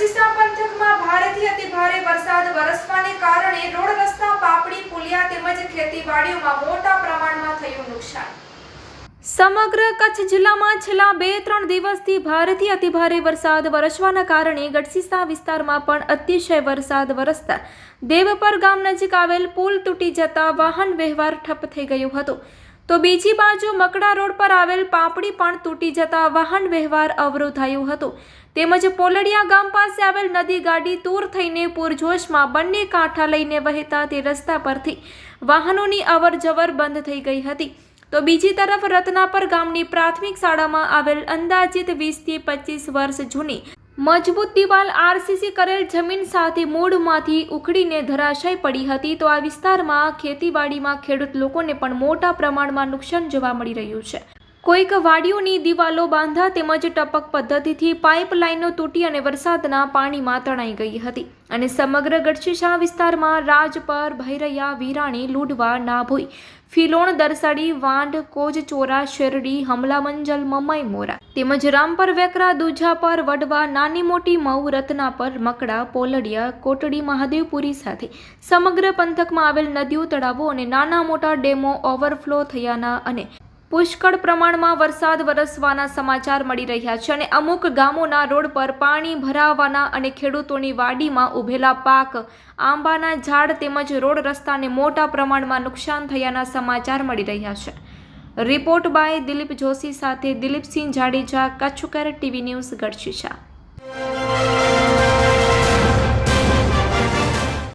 ગઢસીસા પંથકમાં ભારેથી અતિ ભારે વરસાદ વરસવાને કારણે રોડ રસ્તા, પાપડી, પુલિયા તેમજ ખેતીવાડીઓમાં મોટા પ્રમાણમાં થયું નુકસાન. સમગ્ર કચ્છ જિલ્લામાં છેલ્લા બે ત્રણ દિવસથી ભારેથી અતિભારે વરસાદ વરસવાના કારણે ગઢસીસા વિસ્તારમાં પણ અતિશય વરસાદ વરસતા. દેવપર ગામ નજીક આવેલ પુલ તૂટી જતા વાહન વ્યવહાર ઠપ થઈ ગયો હતો. તો બીજી બાજુ મકડા રોડ પર આવેલ પાપડી પણ તૂટી જતા વાહન વ્યવહાર અવરોધાયો હતો. તેમજ પોલડિયા ગામ પાસે આવેલ નદી ગાડી તૂર થઈને પૂરજોશમાં બંને કાંઠા લઈને વહેતા તે રસ્તા પરથી વાહનોની અવર જવર બંધ થઈ ગઈ હતી. તો બીજી તરફ રત્નાપર ગામની પ્રાથમિક શાળામાં આવેલ અંદાજિત વીસથી પચીસ વર્ષ જૂની મજબૂત દિવાલ આરસીસી કરેલ જમીન સાથે મૂળમાંથી ઉખડીને ધરાશય પડી હતી, તો આ વિસ્તારમાં ખેતીવાડીમાં ખેડૂત લોકોને પણ મોટા પ્રમાણમાં નુકસાન જોવા મળી રહ્યું છે. કોઈક વાડીઓની દિવાલો બાંધા તેમજ ટપક પદ્ધતિથી પાઇપલાઇનો તૂટી અને વરસાદના પાણીમાં તણાઈ ગઈ હતી અને સમગ્ર ગઢશીશા વિસ્તારમાં રાજપર, ભૈરૈયા, વીરાણી લુડવા નાભોઈ, ફિલોણ, દરસાડી, વાંઢ, કોજ, ચોરા, શેરડી, હમલામંજલ, મમાઈ, મોરા તેમજ રામપર, વેકરા, દુજાપર વડવા નાની મોટી મઉ, રત્નાપર, મકડા, પોલડિયા, કોટડી, મહાદેવપુરી સાથે સમગ્ર પંથકમાં આવેલ નદીઓ, તળાવો અને નાના મોટા ડેમો ઓવરફ્લો થયાના અને પુષ્કળ પ્રમાણમાં વરસાદ વરસવાના સમાચાર મળી રહ્યા છે અને અમુક ગામોના રોડ પર પાણી ભરાવાના અને ખેડૂતોની વાડીમાં ઉભેલા પાક, આંબાના ઝાડ તેમજ રોડ રસ્તાને મોટા પ્રમાણમાં નુકસાન થયાના સમાચાર મળી રહ્યા છે. રિપોર્ટ બાય દિલીપ જોશી સાથે દિલીપસિંહ જાડેજા કચ્છકર ટીવી ન્યૂઝ, ગઢશીશા.